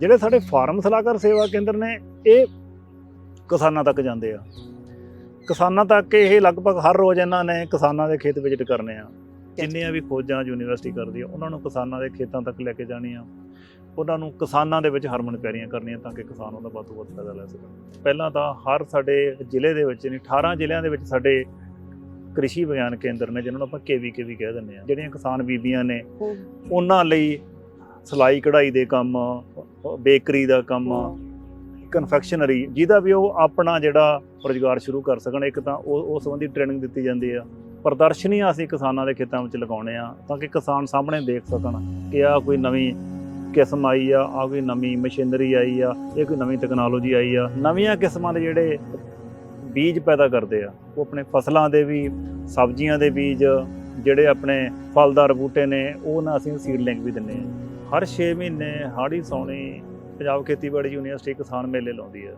ਜਿਹੜੇ ਸਾਡੇ ਫਾਰਮ ਸਲਾਹਕਾਰ ਸੇਵਾ ਕੇਂਦਰ ਨੇ ਇਹ ਕਿਸਾਨਾਂ ਤੱਕ ਜਾਂਦੇ ਆ। ਕਿਸਾਨਾਂ ਤੱਕ ਇਹ ਲਗਭਗ ਹਰ ਰੋਜ਼ ਇਹਨਾਂ ਨੇ ਕਿਸਾਨਾਂ ਦੇ ਖੇਤ ਵਿਜ਼ਿਟ ਕਰਨੇ ਆ। ਜਿੰਨੀਆਂ ਵੀ ਖੋਜਾਂ ਯੂਨੀਵਰਸਿਟੀ ਕਰਦੀ ਆ ਉਹਨਾਂ ਨੂੰ ਕਿਸਾਨਾਂ ਦੇ ਖੇਤਾਂ ਤੱਕ ਲੈ ਕੇ ਜਾਣੀਆਂ ਉਹਨਾਂ ਨੂੰ ਕਿਸਾਨਾਂ ਦੇ ਵਿੱਚ ਹਰਮਨ ਪਿਆਰੀਆਂ ਕਰਨੀਆਂ ਤਾਂ ਕਿ ਕਿਸਾਨ ਉਹਦਾ ਵੱਧ ਤੋਂ ਵੱਧ ਫਾਇਦਾ ਲੈ ਸਕਣ। ਪਹਿਲਾਂ ਤਾਂ ਹਰ ਸਾਡੇ ਜ਼ਿਲ੍ਹੇ ਦੇ ਵਿੱਚ ਨਹੀਂ 18 ਜ਼ਿਲ੍ਹਿਆਂ ਦੇ ਵਿੱਚ ਸਾਡੇ ਕ੍ਰਿਸ਼ੀ ਵਿਗਿਆਨ ਕੇਂਦਰ ਨੇ ਜਿਹਨਾਂ ਨੂੰ ਆਪਾਂ ਕੇਵੀਕੇ ਵੀ ਕਹਿ ਦਿੰਦੇ ਆ। ਜਿਹੜੀਆਂ ਕਿਸਾਨ ਬੀਬੀਆਂ ਨੇ ਉਹਨਾਂ ਲਈ ਸਿਲਾਈ ਕਢਾਈ ਦੇ ਕੰਮ ਬੇਕਰੀ ਦਾ ਕੰਮ ਕਨਫੈਕਸ਼ਨਰੀ ਜਿਹਦਾ ਵੀ ਉਹ ਆਪਣਾ ਜਿਹੜਾ ਰੁਜ਼ਗਾਰ ਸ਼ੁਰੂ ਕਰ ਸਕਣ, ਇੱਕ ਤਾਂ ਉਹ ਉਸ ਸੰਬੰਧੀ ਟ੍ਰੇਨਿੰਗ ਦਿੱਤੀ ਜਾਂਦੀ ਆ। ਪ੍ਰਦਰਸ਼ਨੀਆਂ ਅਸੀਂ ਕਿਸਾਨਾਂ ਦੇ ਖੇਤਾਂ ਵਿੱਚ ਲਗਾਉਣੇ ਆ, ਤਾਂ ਕਿ ਕਿਸਾਨ ਸਾਹਮਣੇ ਦੇਖ ਸਕਣ ਕਿ ਆ ਕੋਈ ਨਵੀਂ ਕਿਸਮ ਆਈ ਆ ਆ ਕੋਈ ਨਵੀਂ ਮਸ਼ੀਨਰੀ ਆਈ ਆ, ਇਹ ਕੋਈ ਨਵੀਂ ਟੈਕਨੋਲੋਜੀ ਆਈ ਆ। ਨਵੀਆਂ ਕਿਸਮਾਂ ਦੇ ਜਿਹੜੇ ਬੀਜ ਪੈਦਾ ਕਰਦੇ ਆ, ਉਹ ਆਪਣੇ ਫਸਲਾਂ ਦੇ ਵੀ, ਸਬਜ਼ੀਆਂ ਦੇ ਬੀਜ, ਜਿਹੜੇ ਆਪਣੇ ਫਲਦਾਰ ਬੂਟੇ ਨੇ, ਉਹ ਨਾ ਅਸੀਂ ਸੀਡਲਿੰਗ ਵੀ ਦਿੰਨੇ ਆ। ਹਰ 6 ਮਹੀਨੇ ਹਾੜੀ ਸੌਣੀ ਪੰਜਾਬ ਖੇਤੀਬਾੜੀ ਯੂਨੀਵਰਸਿਟੀ ਕਿਸਾਨ ਮੇਲੇ ਲਾਉਂਦੀ ਹੈ।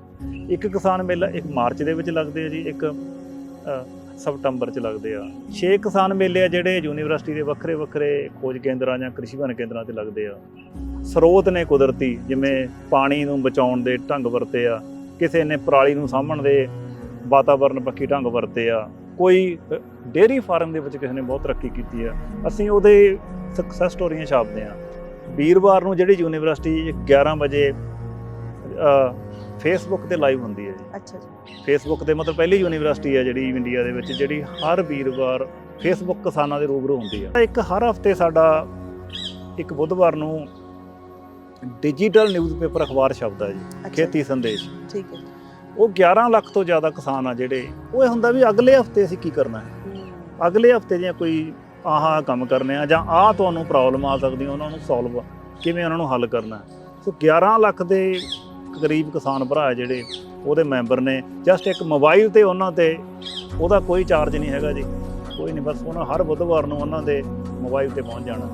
ਇੱਕ ਕਿਸਾਨ ਮੇਲਾ ਇੱਕ ਮਾਰਚ ਦੇ ਵਿੱਚ ਲੱਗਦੇ ਆ ਜੀ, ਇੱਕ ਸਪਟੰਬਰ ਚ ਲੱਗਦੇ ਆ। 6 ਕਿਸਾਨ ਮੇਲੇ ਆ ਜਿਹੜੇ ਯੂਨੀਵਰਸਿਟੀ ਦੇ ਵੱਖਰੇ ਵੱਖਰੇ ਖੋਜ ਕੇਂਦਰਾਂ ਜਾਂ ਕ੍ਰਿਸ਼ੀ ਵਿਗਿਆਨ ਕੇਂਦਰਾਂ ਤੇ ਲੱਗਦੇ ਆ। ਸਰੋਤ ਨੇ ਕੁਦਰਤੀ, ਜਿਵੇਂ ਪਾਣੀ ਨੂੰ ਬਚਾਉਣ ਦੇ ਢੰਗ ਵਰਤੇ ਆ, ਕਿਸੇ ਨੇ ਪਰਾਲੀ ਨੂੰ ਸਾਂਭਣ ਦੇ ਵਾਤਾਵਰਣ ਪੱਖੀ ਢੰਗ ਵਰਤੇ ਆ। ਕੋਈ ਡੇਅਰੀ ਫਾਰਮ ਦੇ ਵਿੱਚ ਕਿਸੇ ਨੇ ਬਹੁਤ ਤਰੱਕੀ ਕੀਤੀ ਆ। ਅਸੀਂ ਉਹਦੇ ਸਕਸੈਸ ਸਟੋਰੀਆਂ ਛਾਪਦੇ ਆ। ਵੀਰਵਾਰ ਨੂੰ ਜਿਹੜੀ ਯੂਨੀਵਰਸਿਟੀ 11 ਵਜੇ ਫੇਸਬੁੱਕ ਤੇ ਲਾਈਵ ਹੁੰਦੀ ਹੈ ਜੀ। ਅੱਛਾ ਜੀ। ਫੇਸਬੁੱਕ ਤੇ ਮਤਲਬ ਪਹਿਲੀ ਯੂਨੀਵਰਸਿਟੀ ਹੈ ਜਿਹੜੀ ਇੰਡੀਆ ਦੇ ਵਿੱਚ ਜਿਹੜੀ ਹਰ ਵੀਰਵਾਰ ਫੇਸਬੁੱਕ ਕਿਸਾਨਾਂ ਦੇ ਰੂਬਰੂ ਹੁੰਦੀ ਹੈ। ਇੱਕ ਹਰ ਹਫ਼ਤੇ ਸਾਡਾ ਇੱਕ ਬੁੱਧਵਾਰ ਨੂੰ ਡਿਜੀਟਲ ਨਿਊਜ਼ਪੇਪਰ ਅਖਬਾਰ ਛਪਦਾ ਜੀ ਅੱਛਾ ਖੇਤੀ ਸੰਦੇਸ਼। ਠੀਕ ਹੈ ਉਹ 11 ਲੱਖ ਤੋਂ ਜ਼ਿਆਦਾ ਕਿਸਾਨ ਆ ਜਿਹੜੇ ਉਹ ਇਹ ਹੁੰਦਾ ਵੀ ਅਗਲੇ ਹਫ਼ਤੇ ਅਸੀਂ ਕੀ ਕਰਨਾ ਹੈ। ਅਗਲੇ ਹਫ਼ਤੇ ਦੀਆਂ ਕੋਈ ਆਹ ਕੰਮ ਕਰਨੇ ਆ ਜਾਂ ਆਹ ਤੁਹਾਨੂੰ ਪ੍ਰੋਬਲਮ ਆ ਸਕਦੀ ਆ, ਉਹਨਾਂ ਨੂੰ ਸੋਲਵ ਕਿਵੇਂ ਉਹਨਾਂ ਨੂੰ ਹੱਲ ਕਰਨਾ ਸੋ 11 ਲੱਖ ਦੇ ਕਰੀਬ ਕਿਸਾਨ ਭਰਾ ਜਿਹੜੇ ਉਹਦੇ ਮੈਂਬਰ ਨੇ ਜਸਟ ਇੱਕ ਮੋਬਾਈਲ ਤੇ ਉਹਨਾਂ ਤੇ ਉਹਦਾ ਕੋਈ ਚਾਰਜ ਨਹੀਂ ਹੈਗਾ ਜੀ। ਕੋਈ ਨਹੀਂ ਬਸ ਉਹਨਾਂ ਹਰ ਬੁੱਧਵਾਰ ਨੂੰ ਉਹਨਾਂ ਦੇ ਮੋਬਾਈਲ ਤੇ ਪਹੁੰਚ ਜਾਣਾ।